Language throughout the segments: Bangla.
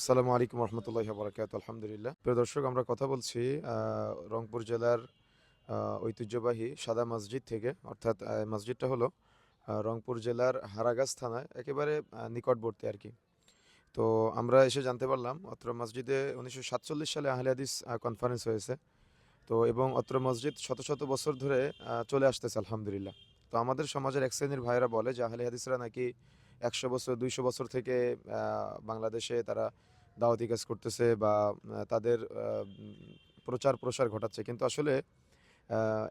আসসালামু আলাইকুম রহমতুল্লাহ বরাকাত আলহামদুলিল্লাহ। প্রিয় দর্শক, আমরা কথা বলছি রংপুর জেলার ঐতিহ্যবাহী সাদা মসজিদ থেকে, অর্থাৎ মসজিদটা হলো রংপুর জেলার হারাগাছ থানায় একেবারে নিকটবর্তী আর কি। তো আমরা এসে জানতে পারলাম, অত্র মসজিদে উনিশশো সাতচল্লিশ সালে আহলে হাদিস কনফারেন্স হয়েছে। তো এবং অত্র মসজিদ শত শত বছর ধরে চলে আসতেছে, আলহামদুলিল্লাহ। তো আমাদের সমাজের এক শ্রেণির ভাইয়েরা বলে যে, আহলে হাদিসরা নাকি একশো বছর, দুইশো বছর থেকে বাংলাদেশে তারা দাওয়াতি কাজ করতেছে বা তাদের প্রচার প্রসার ঘটাচ্ছে। কিন্তু আসলে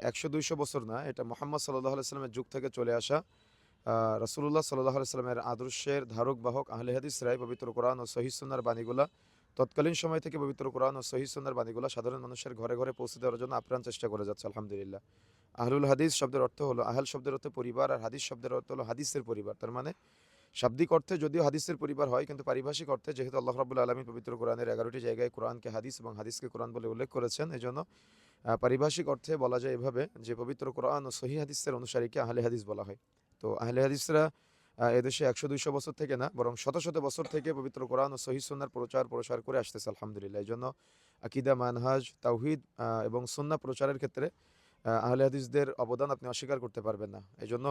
একশো, দুইশো বছর না, এটা মোহাম্মদ সাল্লাহ সাল্লামের যুগ থেকে চলে আসা রসুল্লাহ সাল্লাহ সাল্লামের আদর্শের ধারক, বাহক, আহলে হাদিসরাই পবিত্র কোরআন ও সহিসুন্নার বাণীগুলা, তৎকালীন সময় থেকে পবিত্র কোরআন ও সহিসুন্নার বাণীগুলা সাধারণ মানুষের ঘরে ঘরে পৌঁছে দেওয়ার জন্য আপ্রাণ চেষ্টা করে যাচ্ছে, আলহামদুলিল্লাহ। আহলুল হাদিস শব্দের অর্থ হলো, আহল শব্দের অর্থ পরিবার, আর হাদিস শব্দের অর্থ হলো হাদিসের পরিবার। তার মানে শাব্দিক অর্থে যদিও হাদিসের পরিবার হয়, কিন্তু পারিভাষিক অর্থে যেহেতু আল্লাহ রাবুল আলমী পবিত্র কোরআনের এগারোটি জায়গায় কোরআনকে, হাদিস এবং হাদিসকে কোরআন বলে উল্লেখ করেছেন এই জন্য পারিভাষিক অর্থে বলা যায় এভাবে যে পবিত্র কোরআন ও সহি হাদিসের অনুসারীকে আহলে হাদিস বলা হয়। তো আহলে হাদিসরা এদেশে একশো দুইশো বছর থেকে না, বরং শত শত বছর থেকে পবিত্র কোরআন ও সহি সুন্নার প্রচার প্রসার করে আসতেছে, আলহামদুলিল্লাহ। এই জন্য আকিদা, মানহাজ, তাওহিদ এবং সুন্না প্রচারের ক্ষেত্রে আহলে হাদিসদের অবদান আপনি অস্বীকার করতে পারবেন না। এই জন্য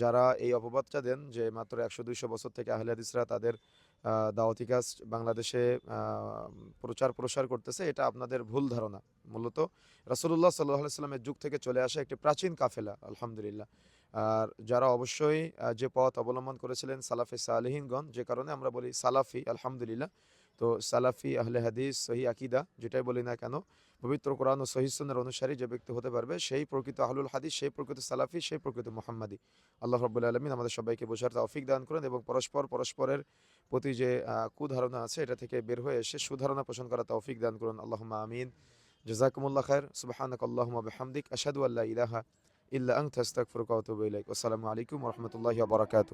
যারা এই অপবাদটা দেন যে মাত্র একশো দুইশো বছর থেকে আহলে হাদিসরা তাদের দাওয়াতি কাজ বাংলাদেশে প্রচার প্রসার করতেছে, এটা আপনাদের ভুল ধারণা। মূলত রাসুল্লাহ সাল্লাহ সাল্লামের যুগ থেকে চলে আসা একটি প্রাচীন কাফেলা, আলহামদুলিল্লাহ। আর যারা অবশ্যই যে পথ অবলম্বন করেছিলেন সালাফি সালেহিনগণ, যে কারণে আমরা বলি সালাফি, আলহামদুলিল্লাহ। তো সালাফি, আহলে হাদিস, সহি আকিদা, যেটাই বলি না কেন, পবিত্র কোরআন ও সহিসনের অনুসারী যে ব্যক্তি হতে পারবে, সেই প্রকৃত আহলুল হাদিস, সেই প্রকৃত সালাফি, সেই প্রকৃত মোহাম্মদী। আল্লাহ রব্বুল আলমিন আমাদের সবাইকে বোঝার তৌফিক দান করেন এবং পরস্পর, পরস্পরের প্রতি যে কুধারণা আছে, এটা থেকে বের হয়ে এসে সুধারণা পোষণ করা তৌফিক দান করুন। আল্লাহ আমিন। জাজাকুমুল্লাহ খায়ের সুবাহানক আল্লাহুম্মা বিহামদিক। আশহাদু আল্লা ইলাহা إلا أنت أستغفرك وأتوب إليك. والسلام عليكم ورحمة الله وبركاته.